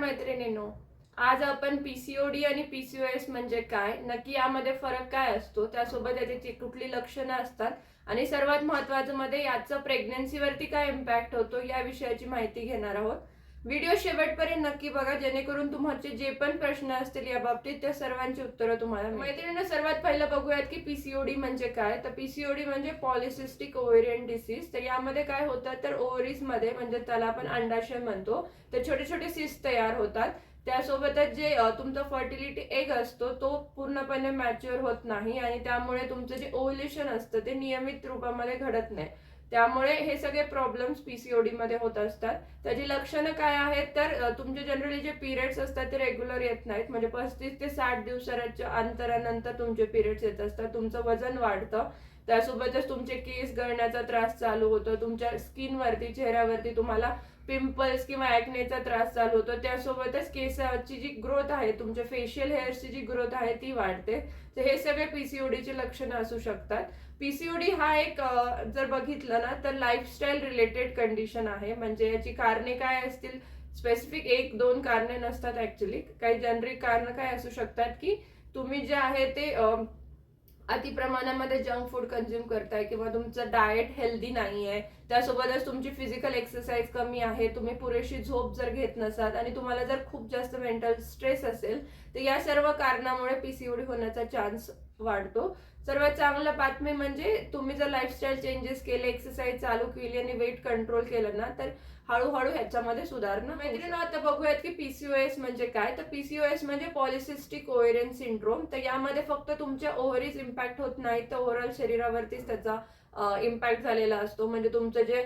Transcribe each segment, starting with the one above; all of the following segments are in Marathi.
मैत्रिणींनो आज आपण पीसीओडी आणि पीसीओएस म्हणजे काय नक्की यामध्ये फरक काय असतो त्यासोबत याची कुठली लक्षणं असतात आणि सर्वात महत्वाचं मध्ये याचा प्रेग्नन्सीवरती काय इम्पॅक्ट होतो या विषयाची माहिती घेणार आहोत. व्हिडिओ शेवटपर्यंत नक्की बघा जेणेकरून तुमचे जे पण प्रश्न असतील या बाबतीत त्या सर्वांची उत्तरं तुम्हाला मैत्रिणींना सर्वात पहिलं बघूयात की पीसीओडी म्हणजे काय? तर पीसीओडी म्हणजे पॉलिसिस्टिक ओव्हेरियन डिसीज. तर यामध्ये काय होतं? तर ओव्हरीजमध्ये म्हणजे त्याला आपण अंडाशय म्हणतो तर छोटे छोटे सिस्ट तयार होतात. त्यासोबतच जे तुमचा फर्टिलिटी एग असतो तो पूर्णपणे मॅच्युअर होत नाही आणि त्यामुळे तुमचं जे ओव्ह्युलेशन असतं ते नियमित रूपामध्ये घडत नाही. त्यामुळे हे सगळे प्रॉब्लेम्स पीसीओडी मध्ये होत असतात. त्याची लक्षणं काय आहेत तर तुमचे जनरली जे पिरियड्स असतात ते रेग्युलर येत नाहीत. म्हणजे पस्तीस ते साठ दिवसाच्या अंतरानंतर तुमचे पिरियड्स येत असतात. तुमचं वजन वाढतं. त्यासोबतच तुमचे केस गळण्याचा त्रास चालू होतो. तुमच्या स्किनवरती चेहऱ्यावरती तुम्हाला पिंपल्स किंवा ॲक्नेचा त्रास चालू होतो. त्यासोबतच केसाची जी ग्रोथ आहे तुमच्या फेशियल हेअरची जी ग्रोथ आहे ती वाढते. तर हे सगळे पीसीओडीची लक्षणं असू शकतात. पीसीओडी हा एक जर बघितलं ना तर लाईफस्टाईल रिलेटेड कंडिशन आहे. म्हणजे याची कारणे काय असतील? स्पेसिफिक एक दोन कारणे नसतात ऍक्च्युली काही जनरिक कारण काय असू शकतात की तुम्ही जे आहे ते अति प्रमाणामध्ये जंक फूड कन्झ्युम करताय किंवा तुमचं डाएट हेल्दी नाही आहे त्यासोबतच तुमची फिजिकल एक्सरसाइज कमी आहे तुम्ही पुरेशी झोप जर घेत नसाल आणि तुम्हाला जर खूप जास्त मेंटल स्ट्रेस असेल तर या सर्व कारणामुळे पीसीओडी होण्याचा चान्स वाढतो. सर्वात चांगलं बातमी म्हणजे तुम्ही जर लाईफस्टाईल चेंजेस केले एक्सरसाइज चालू केली आणि वेट कंट्रोल केलं ना तर हळूहळू ह्याच्यामध्ये सुधारणा मैत्रिणी आता बघूयात की पीसीओएस म्हणजे काय? तर पीसीओएस म्हणजे पॉलिसिस्टिक ओव्हेरियन सिंड्रोम तर यामध्ये फक्त तुमच्या ओव्हरीज इम्पॅक्ट होत नाही तर ओव्हरऑल शरीरावरतीच त्याचा इम्पॅक्ट झालेला असतो. म्हणजे तुमचं जे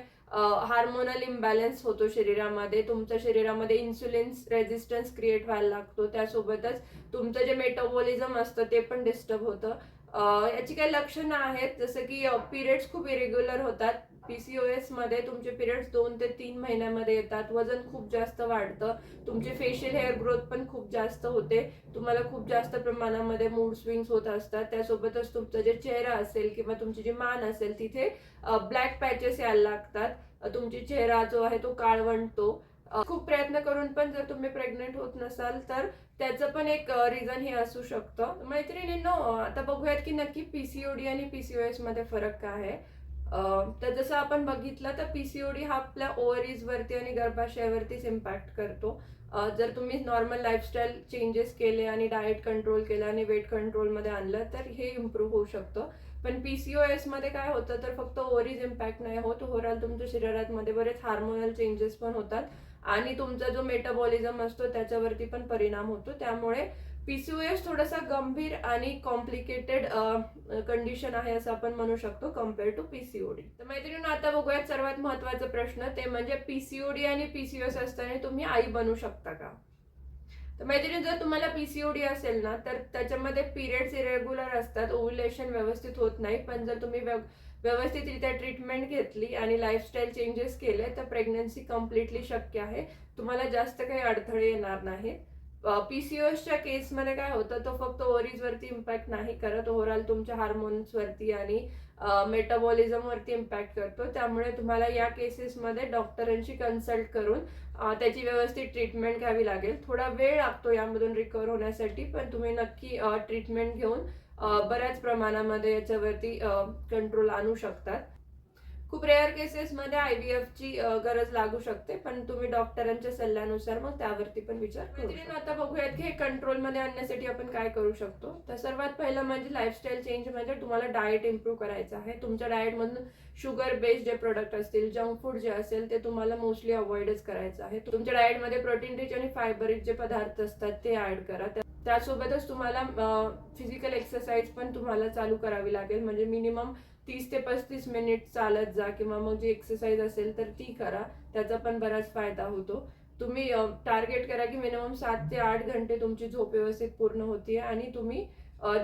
हार्मोनल इम्बॅलन्स होतो शरीरामध्ये तुमच्या शरीरामध्ये इन्सुलिन रेझिस्टन्स क्रिएट व्हायला लागतो. त्यासोबतच तुमचं जे मेटाबॉलिझम असतं ते पण डिस्टर्ब होतं. याची काही लक्षणं आहेत जसं की पिरियड्स खूप इरेग्युलर होतात. पीसीओएसमध्ये तुमचे पिरियड्स दोन ते तीन महिन्यामध्ये येतात. वजन खूप जास्त वाढतं. तुमचे फेशियल हेअर ग्रोथ पण खूप जास्त होते. तुम्हाला खूप जास्त प्रमाणामध्ये मूड स्विंग्स होत असतात. त्यासोबतच तुमचं जे चेहरा असेल किंवा तुमची जी मान असेल तिथे ब्लॅक पॅचेस यायला लागतात. तुमची चेहरा जो आहे तो काळवंटतो. खूप प्रयत्न करून पण जर तुम्ही प्रेग्नेंट होत नसाल तर त्याचं पण एक रिझन हे असू शकतं. मैत्रिणींनो आता बघूयात की नक्की पीसीओडी आणि पीसीओएसमध्ये फरक काय आहे. तर जसं आपण बघितलं तर पीसीओडी हा आपल्या ओव्हरीजवरती आणि गर्भाशयावरतीच इम्पॅक्ट करतो. जर तुम्ही नॉर्मल लाईफस्टाईल चेंजेस केले आणि डाएट कंट्रोल केलं आणि वेट कंट्रोलमध्ये आणलं तर हे इम्प्रूव्ह होऊ शकतं. पण पीसीओएसमध्ये काय होतं तर फक्त ओव्हरीज इम्पॅक्ट नाही होत. ओव्हरऑल तुमच्या शरीरात मध्ये बरेच हार्मोनल चेंजेस पण होतात आणि तुमचा जो मेटाबॉलिझम असतो त्याच्यावरती पण परिणाम होतो. त्यामुळे पीसीओएस थोडासा गंभीर आणि कॉम्प्लिकेटेड कंडिशन आहे असं आपण म्हणू शकतो कंपेअर टू पीसीओडी तर मैत्रिणी आता बघूयात सर्वात महत्त्वाचा प्रश्न. ते म्हणजे पीसीओडी आणि पीसीओएस असताना तुम्ही आई बनू शकता का? तर मैत्रिणी जर तुम्हाला पीसीओडी असेल ना तर त्याच्यामध्ये पिरियड्स इरेग्युलर असतात. ओव्हुलेशन व्यवस्थित होत नाही. पण जर तुम्ही व्यव- व्यवस्थितरित्या ट्रीटमेंट घेतली आणि लाईफस्टाईल चेंजेस केले तर प्रेग्नन्सी कम्प्लिटली शक्य आहे. तुम्हाला जास्त काही अडथळे येणार नाहीत. पीसीओएसच्या केसमध्ये काय होतं तो फक्त ओरीजवरती इम्पॅक्ट नाही करत. ओव्हरऑल तुमच्या हार्मोन्सवरती आणि मेटाबॉलिझमवरती इम्पॅक्ट करतो. त्यामुळे तुम्हाला या केसेसमध्ये डॉक्टरांशी कन्सल्ट करून त्याची व्यवस्थित ट्रीटमेंट घ्यावी लागेल. थोडा वेळ लागतो यामधून रिकवर होण्यासाठी पण तुम्ही नक्की ट्रीटमेंट घेऊन बऱ्याच प्रमाणामध्ये याच्यावरती कंट्रोल आणू शकतात. खूप रेअर केसेसमध्ये आय व्ही एफची गरज लागू शकते पण तुम्ही डॉक्टरांच्या सल्ल्यानुसार मग त्यावरती पण विचार करू. आता बघूयात की हे कंट्रोलमध्ये आणण्यासाठी आपण काय करू शकतो? तर सर्वात पहिलं म्हणजे लाईफस्टाईल चेंज म्हणजे तुम्हाला डाएट इम्प्रूव्ह करायचं आहे. तुमच्या डाएटमधून शुगर बेस्ड जे प्रोडक्ट असतील जंक फूड जे असेल ते तुम्हाला मोस्टली अवॉइडच करायचं आहे. तुमच्या डाएटमध्ये प्रोटीन रिच आणि फायबर रिच जे पदार्थ असतात ते ऍड करा. त्या- त्यासोबतच तुम्हाला फिजिकल एक्सरसाइज पण तुम्हाला चालू करावी लागेल. म्हणजे मिनिमम तीस ते पस्तीस मिनिट चालत जा किंवा मग जी एक्सरसाइज असेल तर ती करा. त्याचा पण बराच फायदा होतो. तुम्ही टार्गेट करा की मिनिमम सात ते आठ घंटे तुमची झोप व्यवस्थित पूर्ण होतीये आणि तुम्ही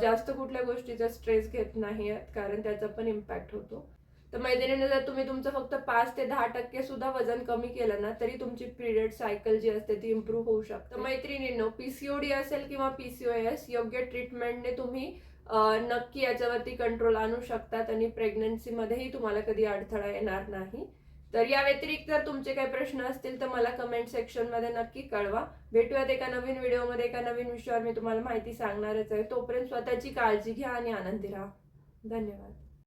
जास्त कुठल्या गोष्टीचा स्ट्रेस घेत नाही कारण त्याचा पण इम्पॅक्ट होतो. तर मैत्रिणीने जर तुम्ही तुमचं फक्त पाच ते दहा टक्के सुद्धा वजन कमी केलं ना तरी तुमची पिरियड सायकल जी असते ती इम्प्रूव्ह होऊ शकते. मैत्रिणींनो पीसीओडी असेल किंवा पीसीओएस योग्य ट्रीटमेंटने तुम्ही नक्की याच्यावरती कंट्रोल आणू शकतात आणि प्रेग्नन्सीमध्येही तुम्हाला कधी अडथळा येणार नाही. तर या व्यतिरिक्त जर तुमचे काही प्रश्न असतील तर मला कमेंट सेक्शनमध्ये नक्की कळवा. भेटूयात एका नवीन व्हिडिओमध्ये एका नवीन विषयावर मी तुम्हाला माहिती सांगणारच आहे. तोपर्यंत स्वतःची काळजी घ्या आणि आनंदी राहा. धन्यवाद.